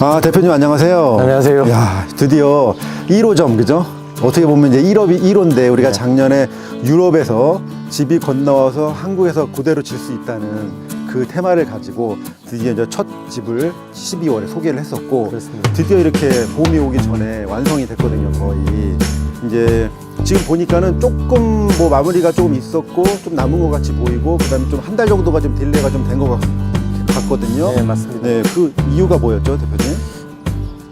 아 대표님 안녕하세요. 안녕하세요. 야 드디어 1호점 그죠? 어떻게 보면 이제 1업이 1호인데 우리가 네. 작년에 유럽에서 집이 건너와서 한국에서 그대로 질 수 있다는 그 테마를 가지고 드디어 이제 첫 집을 12월에 소개를 했었고 그렇습니다. 드디어 이렇게 봄이 오기 전에 완성이 됐거든요 거의 이제 지금 보니까는 조금 뭐 마무리가 조금 있었고 좀 남은 것 같이 보이고 그다음에 좀 한 달 정도가 좀 딜레이가 좀 된 것 같거든요. 네, 맞습니다. 네, 그 이유가 뭐였죠, 대표님?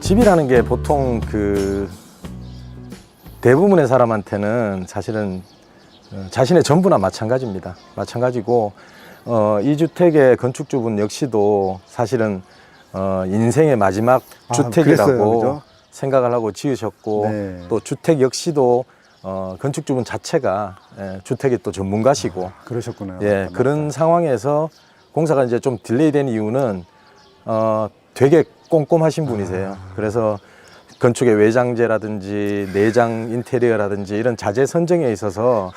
집이라는 게 보통 그 대부분의 사람한테는 사실은 어, 자신의 전부나 마찬가지입니다. 마찬가지고 어, 이 주택의 건축주분 역시도 사실은 어, 인생의 마지막 아, 주택이라고 그랬어요, 그죠? 생각을 하고 지으셨고 네. 또 주택 역시도 어, 건축주분 자체가 예, 주택의 또 전문가시고 그러셨구나. 예, 그런 상황에서 공사가 이제 좀 딜레이된 이유는 어, 되게 꼼꼼하신 분이세요. 아. 그래서 건축의 외장재라든지 내장 인테리어라든지 이런 자재 선정에 있어서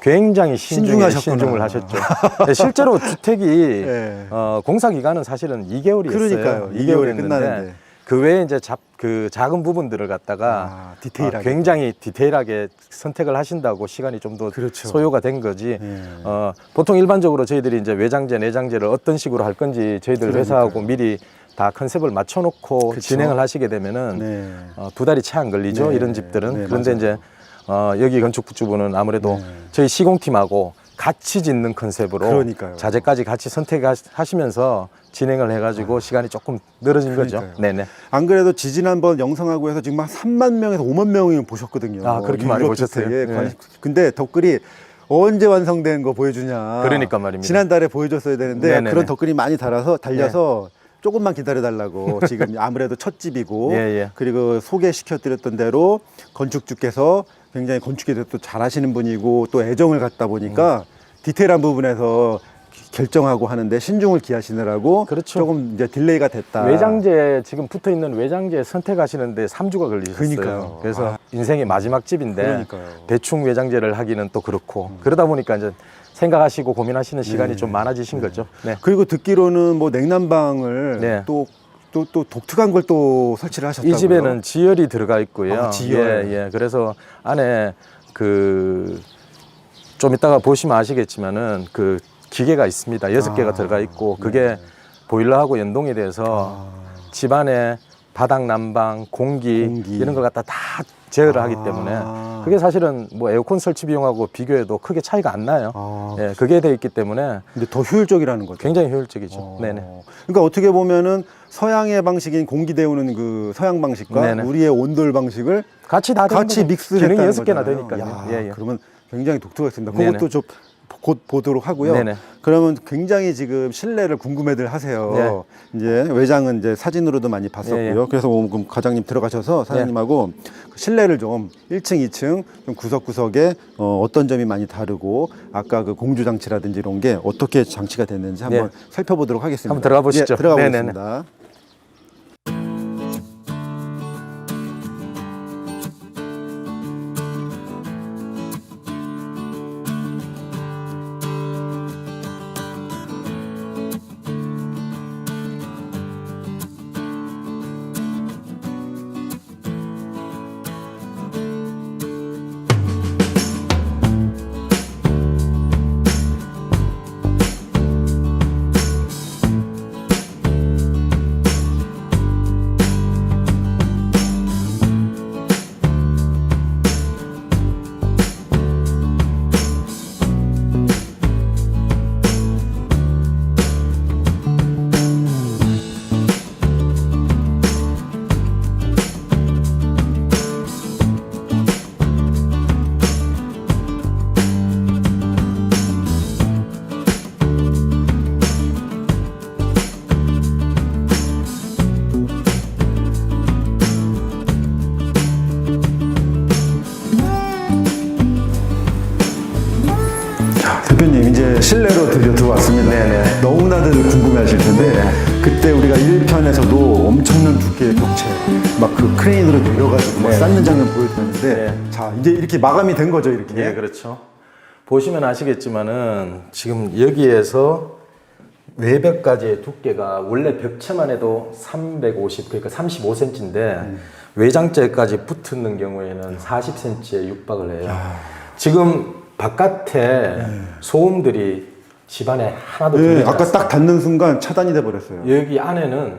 굉장히 신중에 신중하셨구나. 신중을 하셨죠. 네, 실제로 주택이 예. 어, 공사 기간은 사실은 2개월이었어요. 그러니까요. 2개월이 끝나는데. 그 외에 이제 잡, 그 작은 부분들을 갖다가 아, 디테일하게. 어, 굉장히 디테일하게 선택을 하신다고 시간이 좀 더 그렇죠. 소요가 된 거지. 예. 어, 보통 일반적으로 저희들이 이제 외장재, 내장재를 어떤 식으로 할 건지 저희들 그러니까요. 회사하고 미리 다 컨셉을 맞춰놓고 그쵸. 진행을 하시게 되면은 네. 어, 두 달이 채 안 걸리죠. 네. 이런 집들은. 네, 그런데 맞아요. 이제 어, 여기 건축주분은 아무래도 네. 저희 시공팀하고 같이 짓는 컨셉으로 그러니까요. 자재까지 같이 선택하시면서 진행을 해가지고 시간이 조금 늘어진 거죠. 아. 그러니까요. 네네. 안 그래도 지지난번 영상하고 해서 지금 한 3만 명에서 5만 명이 보셨거든요. 아, 그렇게 많이 유럽 보셨어요? 주택에 네. 관심- 근데 댓글이 언제 완성된 거 보여주냐. 그러니까 말입니다. 지난달에 보여줬어야 되는데 네네네. 그런 댓글이 많이 달아서 달려서 조금만 기다려달라고 지금 아무래도 첫 집이고 예, 예. 그리고 소개시켜드렸던 대로 건축주께서 굉장히 건축에 대해서 또 잘하시는 분이고 또 애정을 갖다 보니까 음. 디테일한 부분에서 결정하고 하는데 신중을 기하시느라고 그렇죠. 조금 이제 딜레이가 됐다. 외장재 지금 붙어 있는 외장재 선택하시는데 3주가 걸리셨어요. 그러니까요. 그래서 아. 인생의 마지막 집인데 그러니까요. 대충 외장재를 하기는 또 그렇고 그러다 보니까 이제 생각하시고 고민하시는 시간이 네. 좀 많아지신 거죠. 네. 그리고 듣기로는 뭐 냉난방을 네. 또 또, 또 독특한 걸 또 설치를 하셨다고요. 이 집에는 지열이 들어가 있고요. 아, 지열. 예, 예. 그래서 안에 그 좀 이따가 보시면 아시겠지만은 그 기계가 있습니다. 여섯 개가 아, 들어가 있고 그게 네. 보일러하고 연동이 돼서 아. 집안에 바닥 난방, 공기, 공기. 이런 걸 갖다 다 제어를 하기 아. 때문에 그게 사실은 뭐 에어컨 설치 비용하고 비교해도 크게 차이가 안 나요. 아, 예, 그게 돼 있기 때문에 근데 더 효율적이라는 거죠. 굉장히 효율적이죠. 어. 네네. 그러니까 어떻게 보면은 서양의 방식인 공기 데우는 그 서양 방식과 네네. 우리의 온돌 방식을 같이 다 같이. 믹스했다는 기능이 여섯 개나. 되니까요. 야, 예, 예. 그러면 굉장히 독특했습니다. 네네. 그것도 좀 곧 보도록 하고요. 네네. 그러면 굉장히 지금 실내를 궁금해들 하세요. 이제 외장은 이제 사진으로도 많이 봤었고요. 네. 예, 예. 그래서 오늘 그럼 과장님 들어가셔서 사장님하고 그 실내를 좀 1층, 2층 좀 구석구석에 어, 어떤 점이 많이 다르고 아까 그 공주 장치라든지 이런 게 어떻게 장치가 됐는지 한번 네. 살펴보도록 하겠습니다. 한번 들어가 보시죠. 예, 들어가 네네네. 보겠습니다. 자, 대표 실내로 드디어 들어왔습니다. 네네. 너무나들 궁금해하실 텐데 그때 그때 우리가 1편에서도 엄청난 두께의 벽체 막 그 크레인으로 내려가지고 막 네. 쌓는 장면 보여드렸는데 네. 자 이제 이렇게 마감이 된 거죠 이렇게 예, 그렇죠. 보시면 아시겠지만은 지금 여기에서 외벽까지의 두께가 원래 벽체만 해도 350 그러니까 35cm인데 외장재까지 붙는 경우에는 40cm에 육박을 해요. 지금 바깥에 소음들이 집안에 하나도 네, 들리지 아까 딱 닿는 순간 차단이 돼 버렸어요. 여기 안에는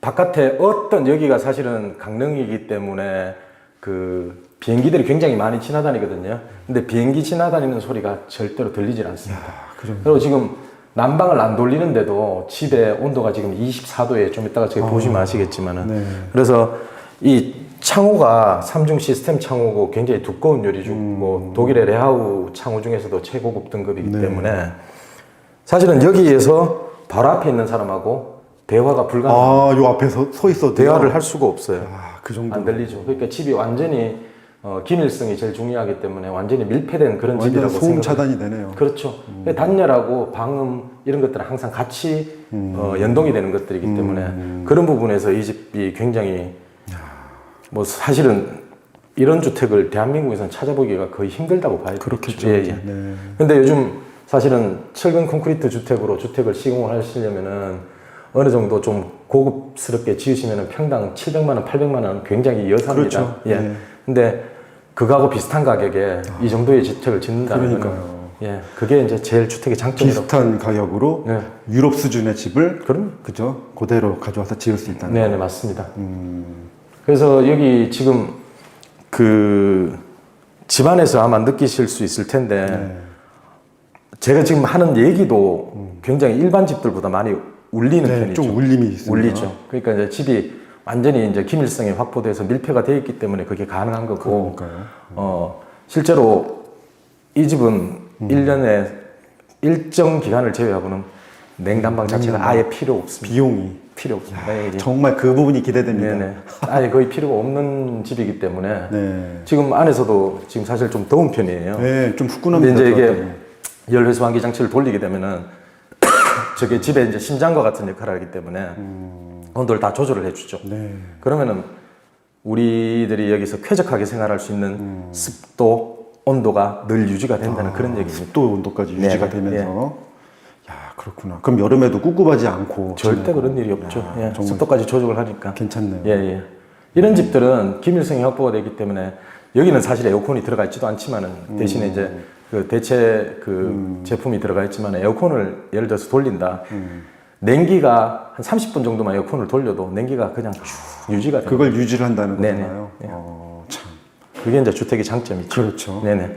바깥에 어떤 여기가 사실은 강릉이기 때문에 그 비행기들이 굉장히 많이 지나다니거든요. 근데 비행기 지나다니는 소리가 절대로 들리질 않습니다. 그리고 지금 난방을 안 돌리는데도 집에 온도가 지금 24도에 좀 이따가 저기 보시면 아시겠지만은 네. 그래서 이 창호가 삼중 시스템 창호고 굉장히 두꺼운 요리주 뭐 독일의 레하우 창호 중에서도 최고급 등급이기 때문에 사실은 여기에서 바로 앞에 있는 사람하고 대화가 불가능. 아요 앞에 서, 서 있어도 대화를 할 수가 없어요. 아, 그 정도 안 들리죠. 그러니까 집이 완전히 어, 기밀성이 제일 중요하기 때문에 완전히 밀폐된 그런 완전 집이라고 소음 생각해요. 차단이 되네요. 그렇죠. 근데 단열하고 방음 이런 것들은 항상 같이 어, 연동이 되는 것들이기 때문에 그런 부분에서 이 집이 굉장히 뭐 사실은 이런 주택을 대한민국에서는 찾아보기가 거의 힘들다고 봐요. 그렇겠죠. 예, 예. 네. 근데 요즘 사실은 철근 콘크리트 주택으로 주택을 시공을 하시려면은 어느 정도 좀 고급스럽게 지으시면은 평당 700만 원, 800만 원 굉장히 여사입니다. 그렇죠. 예. 네. 근데 그거하고 비슷한 가격에 이 정도의 주택을 짓는다는. 거는 예. 그게 이제 제일 주택의 장점이라고. 비슷한 가격으로 네. 유럽 수준의 집을 그럼 그죠 그대로 가져와서 지을 수 있다는 네, 네, 맞습니다. 음. 그래서 여기 지금 그 집안에서 아마 느끼실 수 있을 텐데 네. 제가 지금 하는 얘기도 굉장히 일반 집들보다 많이 울리는 네, 편이죠. 좀 울림이 있습니다. 울리죠. 그러니까 이제 집이 완전히 이제 기밀성이 확보돼서 밀폐가 되어 있기 때문에 그게 가능한 거고. 그러니까요. 어, 실제로 이 집은 음. 일 1년에 일정 기간을 제외하고는 냉난방 자체가 아예 필요 없습니다. 비용이 필요 없습니다. 이게 정말 그 부분이 기대됩니다. 네네. 아예 거의 필요가 없는 집이기 때문에 네. 지금 안에서도 지금 사실 좀 더운 편이에요. 네, 좀 후끈합니다. 이제 이게. 열회수 환기 장치를 돌리게 되면은 저게 집에 이제 심장과 같은 역할을 하기 때문에 온도를 다 조절을 해주죠. 네. 그러면은 우리들이 여기서 쾌적하게 생활할 수 있는 습도, 온도가 늘 유지가 된다는 그런 얘기입니다. 습도 온도까지 유지가 네, 되면서 야 그렇구나. 그럼 여름에도 꿉꿉하지 않고 절대 지내고. 그런 일이 없죠. 야, 예, 습도까지 조절을 하니까. 괜찮네요. 예, 예. 이런 집들은 기밀성이 확보가 되기 때문에 여기는 사실 에어컨이 들어가 있지도 않지만은 음. 대신에 이제 그 대체 그 제품이 들어가 있지만 에어컨을 예를 들어서 돌린다. 음. 냉기가 한 30분 정도만 에어컨을 돌려도 냉기가 그냥 쭉 유지가 돼요. 그걸 유지를 한다는 네네. 거잖아요. 예. 어, 참. 그게 이제 주택의 장점이죠. 그렇죠. 네네.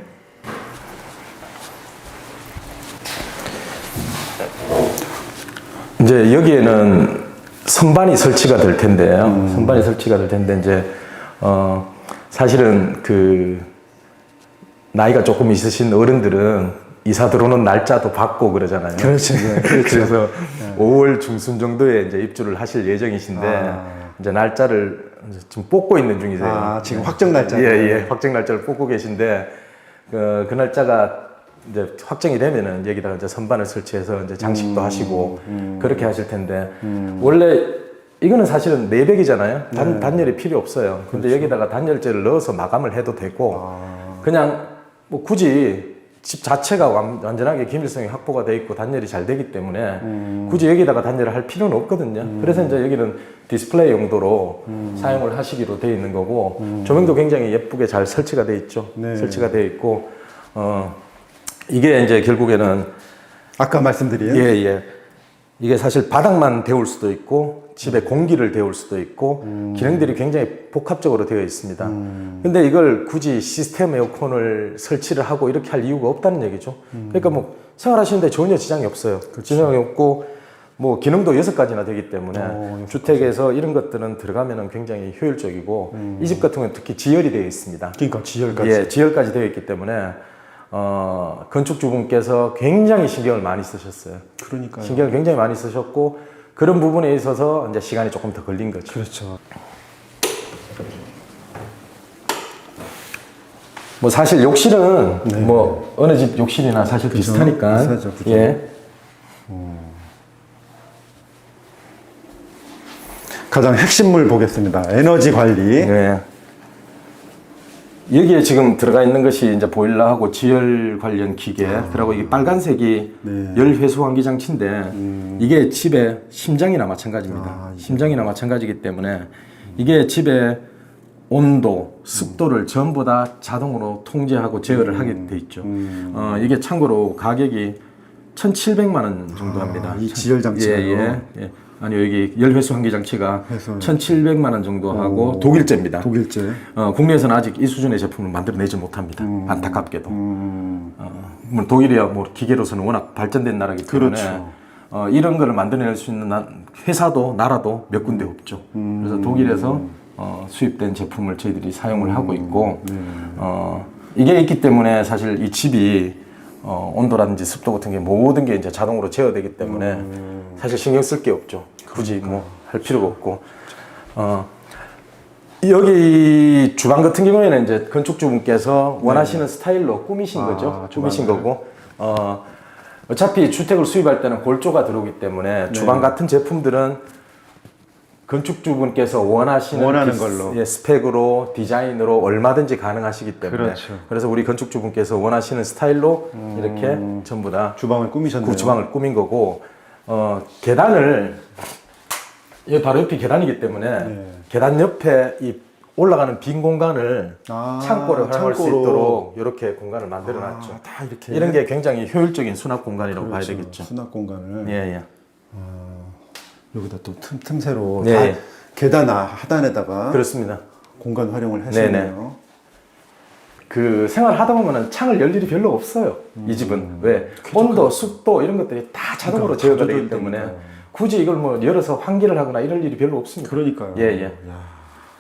이제 여기에는 선반이 설치가 될 텐데요. 음. 선반이 설치가 될 텐데 이제 어 사실은 그 나이가 조금 있으신 어른들은 이사 들어오는 날짜도 받고 그러잖아요. 그렇죠. 네, 그래서 5월 중순 정도에 이제 입주를 하실 예정이신데 아. 이제 날짜를 지금 뽑고 있는 중이세요. 아, 지금 확정 날짜. 예, 예. 확정 날짜를 뽑고 계신데 그, 그 날짜가 이제 확정이 되면은 여기다가 이제 선반을 설치해서 이제 장식도 하시고 그렇게 하실 텐데 원래 이거는 사실은 내백이잖아요. 단, 단열이 필요 없어요. 근데 여기다가 단열재를 넣어서 마감을 해도 되고 그냥 뭐 굳이 집 자체가 완, 완전하게 기밀성이 확보가 돼 있고 단열이 잘 되기 때문에 굳이 여기다가 단열을 할 필요는 없거든요. 그래서 이제 여기는 디스플레이 용도로 사용을 하시기로 돼 있는 거고 조명도 굉장히 예쁘게 잘 설치가 돼 있죠. 네. 설치가 돼 있고 어 이게 이제 결국에는 아까 말씀드린 예, 예. 이게 사실 바닥만 데울 수도 있고 집에 공기를 데울 수도 있고 기능들이 굉장히 복합적으로 되어 있습니다. 근데 이걸 굳이 시스템 에어컨을 설치를 하고 이렇게 할 이유가 없다는 얘기죠. 그러니까 뭐 생활하시는데 전혀 지장이 없어요. 지장이 없고 뭐 기능도 여섯 가지나 되기 때문에 어, 주택에서 이런 것들은 들어가면은 굉장히 효율적이고 이집 같은 경우는 특히 지열이 되어 있습니다. 그러니까 지열까지. 예, 지열까지 되어 있기 때문에 어, 건축주분께서 굉장히 신경을 많이 쓰셨어요. 그러니까요. 신경을 굉장히 많이 쓰셨고 그런 부분에 있어서 이제 시간이 조금 더 걸린 거죠. 그렇죠. 뭐 사실 욕실은 뭐 어느 집 욕실이나 사실 비슷하니까 네. 비슷하죠, 그죠. 예. 가장 핵심물 보겠습니다. 에너지 관리. 네. 여기에 지금 들어가 있는 것이 이제 보일러하고 지열 관련 기계, 그리고 이 빨간색이 네. 열 회수 환기 장치인데 이게 집의 심장이나 마찬가지입니다. 심장이나 마찬가지이기 때문에 이게 집의 온도, 습도를 전부 다 자동으로 통제하고 제어를 하게 돼 있죠. 어, 이게 참고로 가격이 1,700만 원 정도 합니다. 이 지열 장치가요? 예, 예, 예. 아니 여기 열 회수 환기 장치가 회수. 1,700만 원 정도 하고 독일제입니다. 독일제. 어, 국내에서는 아직 이 수준의 제품을 만들어내지 못합니다. 안타깝게도. 음, 어, 뭐 독일이야 뭐 기계로서는 워낙 발전된 나라기 때문에 그렇죠. 어, 이런 거를 만들어낼 수 있는 나- 회사도 나라도 몇 군데 없죠. 음. 그래서 독일에서 어, 수입된 제품을 저희들이 사용을 하고 있고 네. 어, 이게 있기 때문에 사실 이 집이 어, 온도라든지 습도 같은 게 모든 게 이제 자동으로 제어되기 때문에 음. 사실 신경 쓸 게 없죠. 굳이 뭐 할 필요가 없고 어, 여기 주방 같은 경우에는 이제 건축주분께서 원하시는 스타일로 꾸미신 네. 아, 거죠. 주방을. 꾸미신 거고, 어, 어차피 주택을 수입할 때는 골조가 들어오기 네. 때문에 주방 같은 제품들은 건축주분께서 원하시는 원하는 그 걸로. 예, 스펙으로 디자인으로 얼마든지 가능하시기 때문에 그렇죠. 래서 우리 건축주분께서 원하시는 스타일로 이렇게 전부 다 주방을 꾸미셨네요. 그 주방을 꾸민 거고 어, 계단을 여기 바로 옆이 계단이기 때문에 네. 계단 옆에 이 올라가는 빈 공간을 아, 창고를 활용할 수 창고로. 있도록 이렇게 공간을 만들어 놨죠. 아, 다 이렇게. 이런 게 굉장히 효율적인 수납 공간이라고 그렇죠. 봐야 되겠죠. 수납 공간을 예, 예. 여기다 또 틈, 틈새로 네. 다 계단 아- 하단에다가 그렇습니다. 공간 활용을. 하시네요. 그 생활 하다 보면은 창을 열 일이 별로 없어요. 이 집은 왜 온도, 습도 이런 것들이 다 자동으로 음. 그러니까 제어가 조절이 되기 때문에 되니까. 굳이 이걸 뭐 열어서 환기를 하거나 이럴 일이 별로 없습니다. 그러니까요. 예, 예. 야,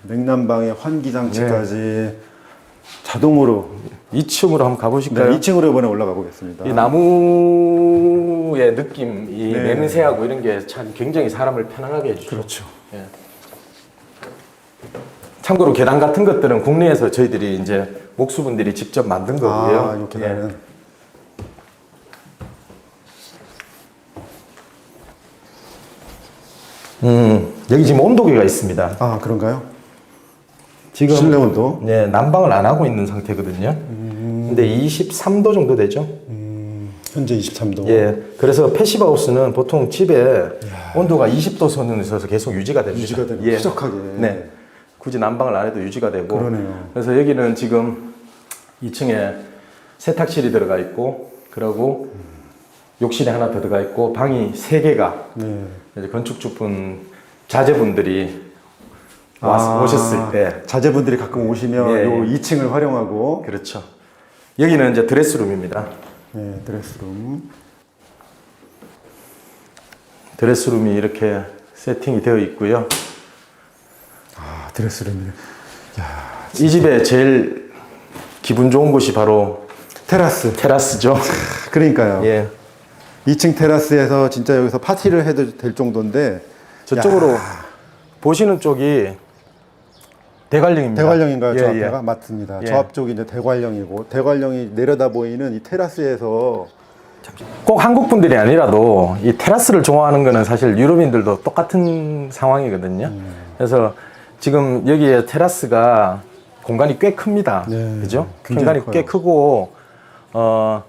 냉난방에 환기 장치까지 자동으로 2층으로 한번 네, 가보실까요? 2층으로 이번에 올라가 보겠습니다. 이 나무의 느낌, 이 네. 냄새하고 이런 게 참 굉장히 사람을 편안하게 해주죠. 그렇죠. 예. 참고로 계단 같은 것들은 국내에서 저희들이 이제 목수분들이 직접 만든 거고요. 아, 이 계단은 예. 음, 여기 지금 온도계가 있습니다. 아 그런가요? 지금 실내 온도. 네, 난방을 안 하고 있는 상태거든요. 근데 23도 정도 되죠. 음, 현재 23도. 예. 그래서 패시브 하우스는 보통 집에 온도가 20도 선에서 계속 유지가 됩니다. 유지가 되는 예. 쾌적하게. 네. 굳이 난방을 안 해도 유지가 되고. 그러네요. 그래서 여기는 지금 2층에 세탁실이 들어가 있고, 그리고 욕실이 하나 더 들어가 있고, 방이 3개가 네. 이제 건축주분, 자제분들이 와, 아, 오셨을 때. 자제분들이 가끔 오시면 예, 요 예. 2층을 활용하고 그렇죠. 여기는 이제 드레스룸입니다. 네, 드레스룸. 드레스룸이 이렇게 세팅이 되어 있고요. 아 드레스룸이. 이 집에 제일 기분 좋은 곳이 바로 테라스. 테라스죠. 그러니까요. 예. 2층 테라스에서 진짜 여기서 파티를 해도 될 정도인데 저쪽으로 보시는 쪽이 대관령입니다. 대관령인가요? 저 예, 앞에가 예. 맞습니다. 예. 저 앞쪽이 이제 대관령이고 대관령이 내려다 보이는 이 테라스에서 꼭 한국 분들이 아니라도 이 테라스를 좋아하는 거는 사실 유럽인들도 똑같은 상황이거든요. 음. 그래서 지금 여기에 테라스가 공간이 꽤 큽니다. 네, 그죠? 굉장히 공간이 꽤 커요. 크고 어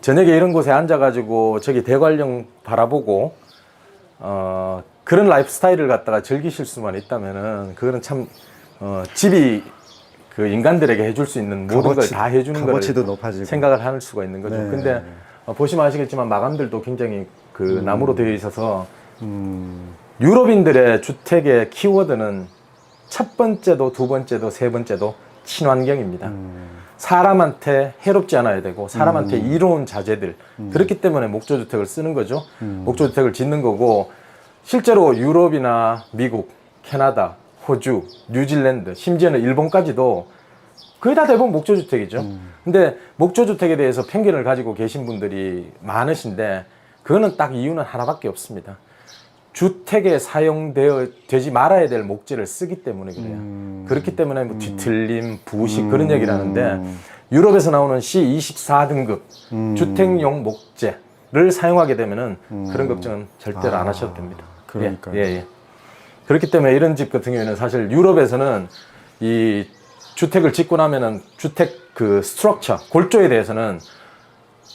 저녁에 이런 곳에 앉아가지고 저기 대관령 바라보고 어 그런 라이프 스타일을 갖다가 즐기실 수만 있다면은 그거는 참 어, 집이 그 인간들에게 해줄 수 있는 모든 걸 값어치- 다 해주는 걸 값어치도 높아지고. 생각을 할 수가 있는 거죠. 네. 근데 어, 보시면 아시겠지만 마감들도 굉장히 그 나무로 되어 있어서 음, 유럽인들의 주택의 키워드는 첫 번째도 두 번째도 세 번째도 친환경입니다. 음. 사람한테 해롭지 않아야 되고 사람한테 이로운 자재들 그렇기 때문에 목조주택을 쓰는 거죠. 목조주택을 짓는 거고 실제로 유럽이나 미국, 캐나다, 호주, 뉴질랜드, 심지어는 일본까지도 거의 다 대부분 목조주택이죠. 근데 목조주택에 대해서 편견을 가지고 계신 분들이 많으신데 그거는 딱 이유는 하나밖에 없습니다. 주택에 사용되어 되지 말아야 될 목재를 쓰기 때문에 그래요. 그렇기 때문에 뭐 뒤틀림, 부식 그런 얘기를 하는데 유럽에서 나오는 C24 등급 주택용 목재를 사용하게 되면은 그런 걱정은 절대로 안 하셔도 됩니다. 그러니까요. 예, 예, 예. 그렇기 때문에 이런 집 같은 경우에는 사실 유럽에서는 이 주택을 짓고 나면은 주택 그 스트럭처 골조에 대해서는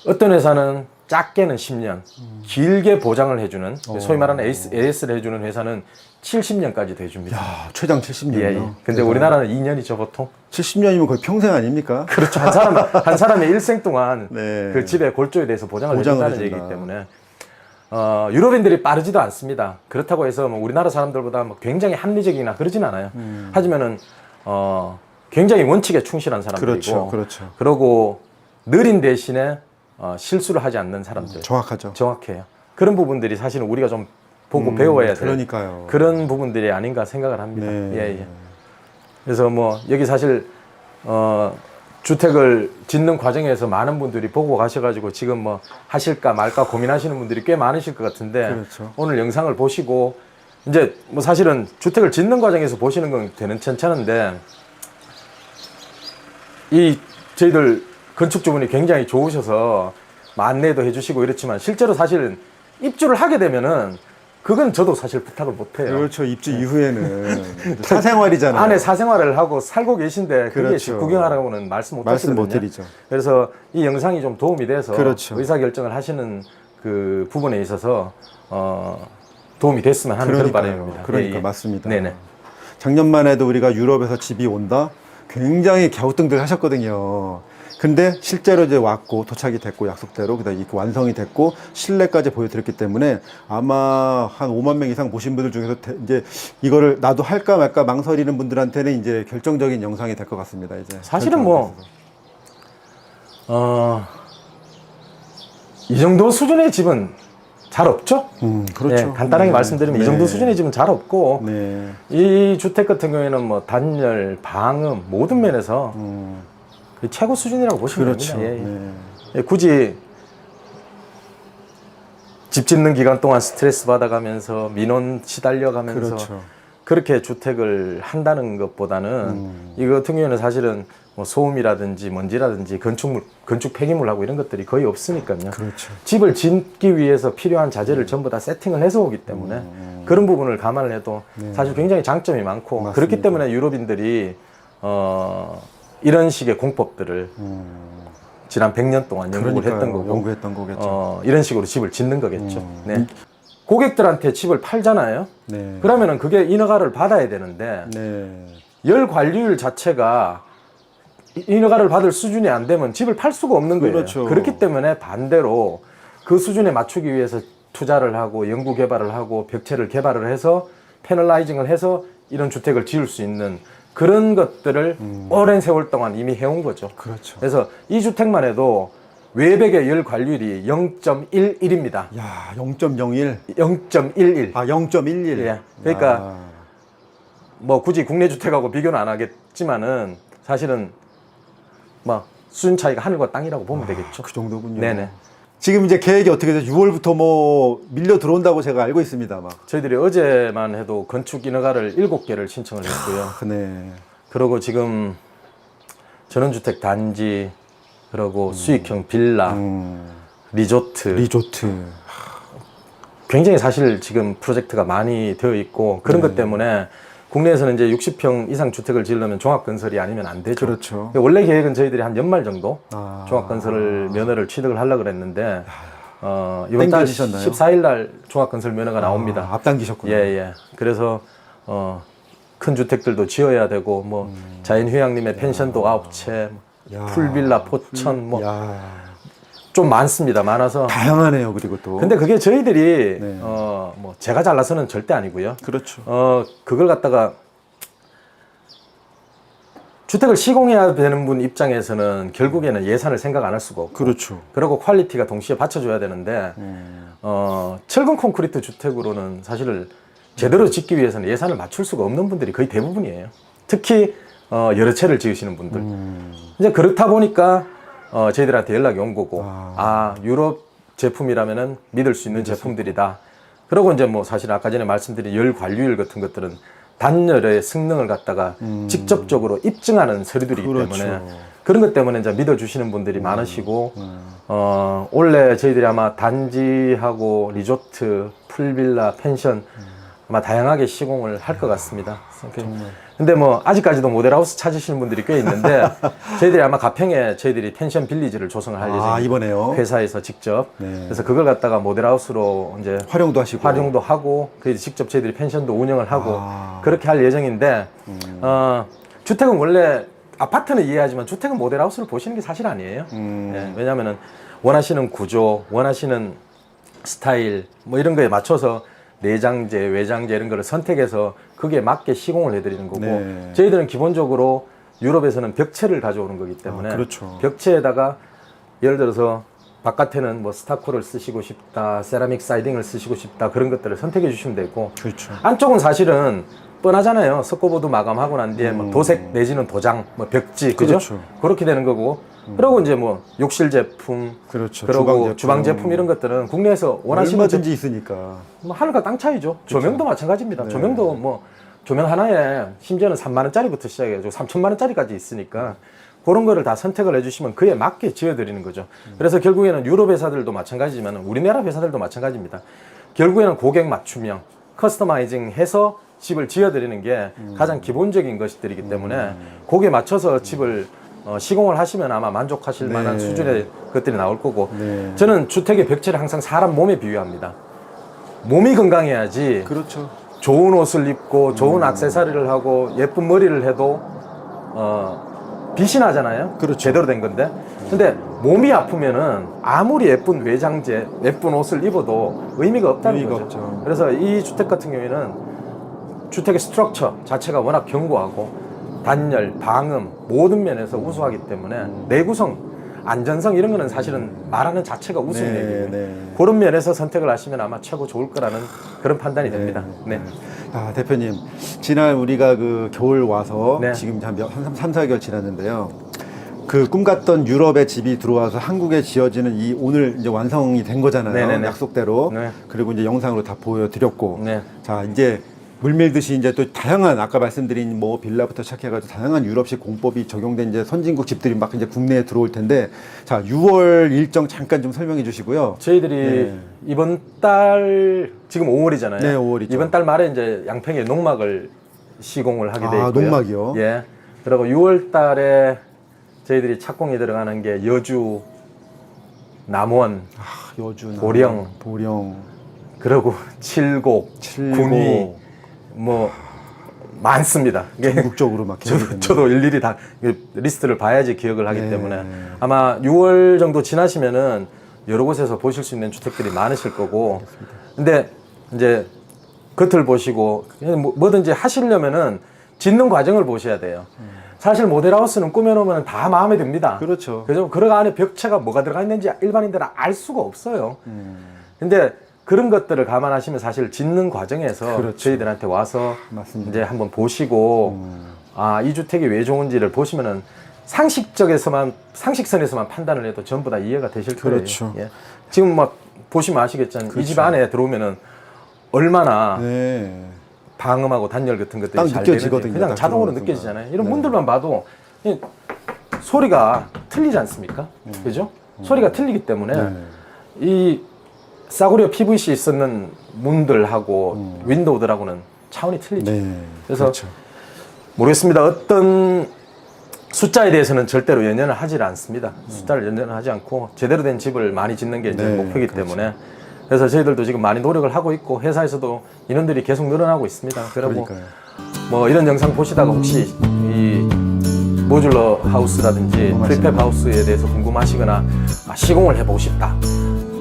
어떤 회사는 작게는 10년, 길게 보장을 해주는 소위 말하는 AS, AS를 해주는 회사는 70년까지도 해줍니다. 야, 최장 70년이요. 예, 예. 근데 우리나라는 2년이죠 보통. 70년이면 거의 평생 아닙니까? 그렇죠. 한 사람 한 사람의 일생 동안 네. 그 집의 골조에 대해서 보장을, 보장을 해준다는 해준다. 얘기이기 때문에 어, 유럽인들이 빠르지도 않습니다. 그렇다고 해서 뭐 우리나라 사람들보다 뭐 굉장히 합리적이나 그러진 않아요. 음. 하지만은 어, 굉장히 원칙에 충실한 사람들이고 그렇죠, 그렇죠. 그러고 느린 대신에 어, 실수를 하지 않는 사람들 정확하죠. 정확해요. 그런 부분들이 사실은 우리가 좀 보고 배워야 될 음, 그러니까요. 그런 부분들이 아닌가 생각을 합니다. 네. 예, 예. 그래서 뭐 여기 사실 어 주택을 짓는 과정에서 많은 분들이 보고 가셔가지고 지금 뭐 하실까 말까 고민하시는 분들이 꽤 많으실 것 같은데 그렇죠. 오늘 영상을 보시고 이제 뭐 사실은 주택을 짓는 과정에서 보시는 건 되는 괜찮은데 이 저희들 건축주분이 굉장히 좋으셔서 뭐 안내도 해주시고 이렇지만 실제로 사실은 입주를 하게 되면은 그건 저도 사실 부탁을 못 해요. 그렇죠. 입주 이후에는 사생활이잖아요. 안에 사생활을 하고 살고 계신데 그게 그렇죠. 집 구경하라고는 말씀 못 말씀. 못 드리죠. 그래서 이 영상이 좀 도움이 돼서 그렇죠. 의사 결정을 하시는 그 부분에 있어서 어 도움이 됐으면 하는 그런. 바람입니다. 그러니까 예, 예. 맞습니다. 네네. 작년만 해도 우리가 유럽에서 집이 온다. 굉장히 갸우뚱들 하셨거든요. 근데 실제로 이제 왔고 도착이 됐고 약속대로 그다음에 이렇게 완성이 됐고 실내까지 보여드렸기 때문에 아마 한 5만 명 이상 보신 분들 중에서 대- 이제 이거를 나도 할까 말까 망설이는 분들한테는 이제 결정적인 영상이 될 것 같습니다. 이제 사실은 뭐 어, 이 정도 수준의 집은 잘 없죠? 음, 그렇죠. 예, 간단하게 네. 말씀드리면 이 네. 정도 수준의 집은 잘 없고 네. 이 주택 같은 경우에는 뭐 단열, 방음 모든 면에서 음, 그 최고 수준이라고 보시면 그렇죠. 됩니다. 예, 예. 네. 예, 굳이 집 짓는 기간 동안 스트레스 받아가면서 민원 시달려가면서 그렇죠. 그렇게 주택을 한다는 것보다는 음. 이거 같은 경우에는 사실은 뭐 소음이라든지 먼지라든지 건축물, 건축 폐기물하고 이런 것들이 거의 없으니까요. 그렇죠. 집을 짓기 위해서 필요한 자재를 전부 다 세팅을 해서 오기 때문에 그런 부분을 감안을 해도 사실 굉장히 장점이 많고 음. 네. 맞습니다. 그렇기 때문에 유럽인들이 어 이런 식의 공법들을 지난 100년 동안 연구를 음. 그러니까요. 했던 거고 연구했던 거겠죠. 어, 이런 식으로 집을 짓는 거겠죠. 음. 네. 고객들한테 집을 팔잖아요. 네. 그러면은 그게 인허가를 받아야 되는데 네. 열 관리율 자체가 이- 인허가를 받을 수준이 안 되면 집을 팔 수가 없는 거예요. 그렇죠. 그렇기 때문에 반대로 그 수준에 맞추기 위해서 투자를 하고 연구 개발을 하고 벽체를 개발을 해서 패널라이징을 해서 이런 주택을 지을 수 있는 그런 것들을 오랜 세월 동안 이미 해온 거죠. 음. 그렇죠. 그래서 이 주택만 해도 외벽의 열 관리율이 0.11입니다. 야, 0.01. 0.11. 아, 0.11. 예. 그러니까 아, 뭐 굳이 국내 주택하고 비교는 안 하겠지만은 사실은 뭐 수준 차이가 하늘과 땅이라고 보면 되겠죠. 그 정도군요. 네네. 지금 이제 계획이 어떻게 돼서 6월부터 뭐 밀려 들어온다고 제가 알고 있습니다. 막. 저희들이 어제만 해도 건축 인허가를 7개를 신청을 했고요. 아, 네. 그리고 지금 전원주택 단지 그리고 수익형 빌라, 음, 리조트 리조트. 굉장히 사실 지금 프로젝트가 많이 되어 있고 그런 네. 것 때문에 국내에서는 이제 60평 이상 주택을 지으려면 종합건설이 아니면 안 되죠. 그렇죠. 원래 계획은 저희들이 한 연말 정도 아. 종합건설 면허를 취득을 하려고 그랬는데 어, 이번 달 땡겨지셨나요? 14일 날 종합건설 면허가 나옵니다. 아, 앞당기셨군요. 예, 예. 그래서 어, 큰 주택들도 지어야 되고 뭐 자연휴양림의 펜션도 아홉 채, 음. 야. 풀빌라 포천 뭐 좀 야, 많습니다. 많아서. 다양하네요. 그리고 또. 근데 그게 저희들이 네. 어, 뭐 제가 잘나서는 절대 아니고요. 그렇죠. 어, 그걸 갖다가 주택을 시공해야 되는 분 입장에서는 결국에는 예산을 생각 안 할 수가 없고 그렇죠. 그리고 퀄리티가 동시에 받쳐줘야 되는데 음. 어, 철근 콘크리트 주택으로는 사실 제대로 짓기 위해서는 예산을 맞출 수가 없는 분들이 거의 대부분이에요. 특히 어, 여러 채를 지으시는 분들. 음. 이제 그렇다 보니까 어, 저희들한테 연락이 온 거고 아. 아, 유럽 제품이라면은 믿을 수 있는 제품들이다. 그리고 이제 뭐 사실 아까 전에 말씀드린 열 관리율 같은 것들은 단열의 성능을 갖다가 직접적으로 입증하는 서류들이기 음. 그렇죠. 음. 때문에 그런 것 때문에 이제 믿어주시는 분들이 많으시고 어, 원래 저희들이 아마 단지하고 리조트, 풀빌라, 펜션 아마 다양하게 시공을 할 것 같습니다. 근데 뭐 아직까지도 모델하우스 찾으시는 분들이 꽤 있는데 저희들이 아마 가평에 저희들이 펜션 빌리지를 조성을 할 아, 예정입니다. 이번에요? 회사에서 직접. 네. 그래서 그걸 갖다가 모델하우스로 이제 활용도 하시고. 활용도 하고 그 직접 저희들이 펜션도 운영을 하고 아. 음. 그렇게 할 예정인데 어, 주택은 원래 아파트는 이해하지만 주택은 모델하우스를 보시는 게 사실 아니에요. 음. 예, 왜냐하면은 원하시는 구조, 원하시는 스타일 뭐 이런 거에 맞춰서 내장재, 외장재 이런 거를 선택해서 그게 맞게 시공을 해드리는 거고 네. 저희들은 기본적으로 유럽에서는 벽체를 가져오는 거기 때문에 아, 그렇죠. 벽체에다가 예를 들어서 바깥에는 뭐 스타코를 쓰시고 싶다, 세라믹 사이딩을 쓰시고 싶다 그런 것들을 선택해 주시면 되고 그렇죠. 안쪽은 사실은 뻔하잖아요. 석고보드 마감하고 난 뒤에 뭐 도색 내지는 도장, 뭐 벽지, 그죠? 음. 그렇죠. 음. 그렇게 되는 거고. 그리고 이제 뭐 욕실 제품, 그렇죠. 그리고 주방 주방 제품. 이런 것들은 국내에서 원하시는 얼마든지 있으니까. 제- 뭐 하늘과 땅 차이죠. 조명도 마찬가지입니다. 네. 조명도 뭐 조명 하나에 심지어는 3만 원짜리부터 시작해가지고 3천만 원짜리까지 있으니까 그런 거를 다 선택을 해주시면 그에 맞게 지어드리는 거죠. 그래서 결국에는 유럽 회사들도 마찬가지지만 우리나라 회사들도 마찬가지입니다. 결국에는 고객 맞춤형, 커스터마이징 해서 집을 지어드리는 게 가장 기본적인 것들이기 때문에 거기에 맞춰서 집을 어, 시공을 하시면 아마 만족하실 네. 만한 수준의 것들이 나올 거고 네. 저는 주택의 벽체를 항상 사람 몸에 비유합니다. 몸이 건강해야지 그렇죠. 좋은 옷을 입고 좋은 액세서리를 하고 예쁜 머리를 해도 어 빛이 나잖아요. 그렇죠. 제대로 된 건데. 근데 몸이 아프면은 아무리 예쁜 외장재, 예쁜 옷을 입어도 의미가 없다는 의미가 거죠. 없죠. 그래서 이 주택 같은 경우에는 주택의 스트럭처 자체가 워낙 견고하고 단열, 방음 모든 면에서 우수하기 때문에 내구성, 안전성 이런 거는 사실은 말하는 자체가 우수한 네, 얘기예요. 네. 그런 면에서 선택을 하시면 아마 최고 좋을 거라는 그런 판단이 됩니다. 네. 아, 대표님. 지난 우리가 그 겨울 와서 네. 지금 한, 몇, 한 3, 4개월 지났는데요. 그 꿈 같던 유럽의 집이 들어와서 한국에 지어지는 이 오늘 이제 완성이 된 거잖아요. 네네네. 약속대로. 네. 그리고 이제 영상으로 다 보여드렸고. 네. 자, 이제 물밀듯이 이제 또 다양한 아까 말씀드린 뭐 빌라부터 시작해가지고 다양한 유럽식 공법이 적용된 이제 선진국 집들이 막 이제 국내에 들어올 텐데 자 6월 일정 잠깐 좀 설명해 주시고요. 저희들이 네. 이번 달 지금 5월이잖아요. 네, 5월이죠. 이번 달 말에 이제 양평에 농막을 시공을 하게 돼 아, 있고요. 농막이요? 예. 그리고 6월 달에 저희들이 착공이 들어가는 게 여주, 남원, 아, 여주, 남- 보령. 보령, 그리고 칠곡, 칠곡. 군위 뭐 많습니다. 이게 전국적으로 막 계획이 저, 됐네요. 저도 일일이 다 이게 리스트를 봐야지 기억을 하기 네. 때문에 아마 6월 정도 지나시면은 여러 곳에서 보실 수 있는 주택들이 많으실 거고 근데 이제 겉을 보시고 뭐- 뭐든지 하시려면은 짓는 과정을 보셔야 돼요. 사실 모델하우스는 꾸며놓으면 다 마음에 듭니다. 그렇죠. 그죠? 그 안에 벽체가 뭐가 들어가 있는지 일반인들은 알 수가 없어요. 음. 근데 그런 것들을 감안하시면 사실 짓는 과정에서 그렇죠. 저희들한테 와서 맞습니다. 음. 이제 한번 보시고 아이 주택이 왜 좋은지를 보시면은 상식적에서만 상식선에서만 판단을 해도 전부 다 이해가 되실 거예요. 그렇죠. 예. 지금 막 보시면 아시겠지만 이집 안에 들어오면은 얼마나 네. 방음하고 단열 같은 것들이 딱잘 느껴지거든요, 그냥 딱 자동으로 느껴지잖아요. 이런 네. 문들만 봐도 이 소리가 틀리지 않습니까? 그죠? 소리가 틀리기 때문에 네. 이 싸구려 PVC 있었는 문들하고 윈도우들하고는 차원이 틀리죠. 음. 네. 그래서 그렇죠. 모르겠습니다. 어떤 숫자에 대해서는 절대로 연연을 하지 않습니다. 숫자를 연연을 하지 않고 제대로 된 집을 많이 짓는 게 이제 네, 목표이기 그렇죠. 때문에 그래서 저희들도 지금 많이 노력을 하고 있고 회사에서도 인원들이 계속 늘어나고 있습니다. 그리고 그러니까요. 뭐 이런 영상 보시다가 혹시 이 모듈러 하우스라든지 궁금하시면. 프리팹 하우스에 대해서 궁금하시거나 아, 시공을 해보고 싶다,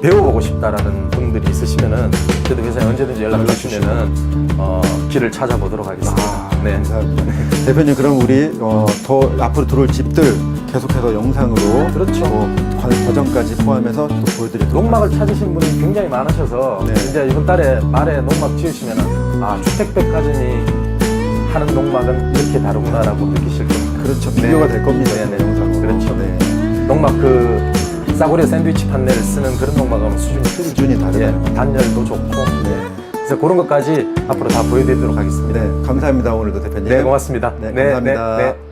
배워보고 싶다라는 분들이 있으시면은 저도 회사에 언제든지 연락을 주시면은 어, 길을 찾아보도록 하겠습니다. 아, 네. 감사합니다. 대표님 그럼 우리 어, 더 앞으로 들어올 집들 계속해서 영상으로 그렇죠. 또 과- 과정까지 포함해서 또 보여드리도록 농막을 찾으신 분이 굉장히 많으셔서 네. 이제 이번 달에 말에 농막 지으시면은 아 주택백화점이 하는 농막은 이렇게 다르구나라고 느끼실 겁니다. 그렇죠. 비교가 될 겁니다. 네네. 영상으로. 그렇죠. 네. 농막 그 싸구려 샌드위치 판넬을 쓰는 그런 농막하고는 수준이. 수준이 다르다는 예, 단열도 좋고. 네. 그래서 그런 것까지 앞으로 다 보여드리도록 하겠습니다. 네, 감사합니다 오늘도 대표님. 네, 고맙습니다. 네, 감사합니다. 네, 네.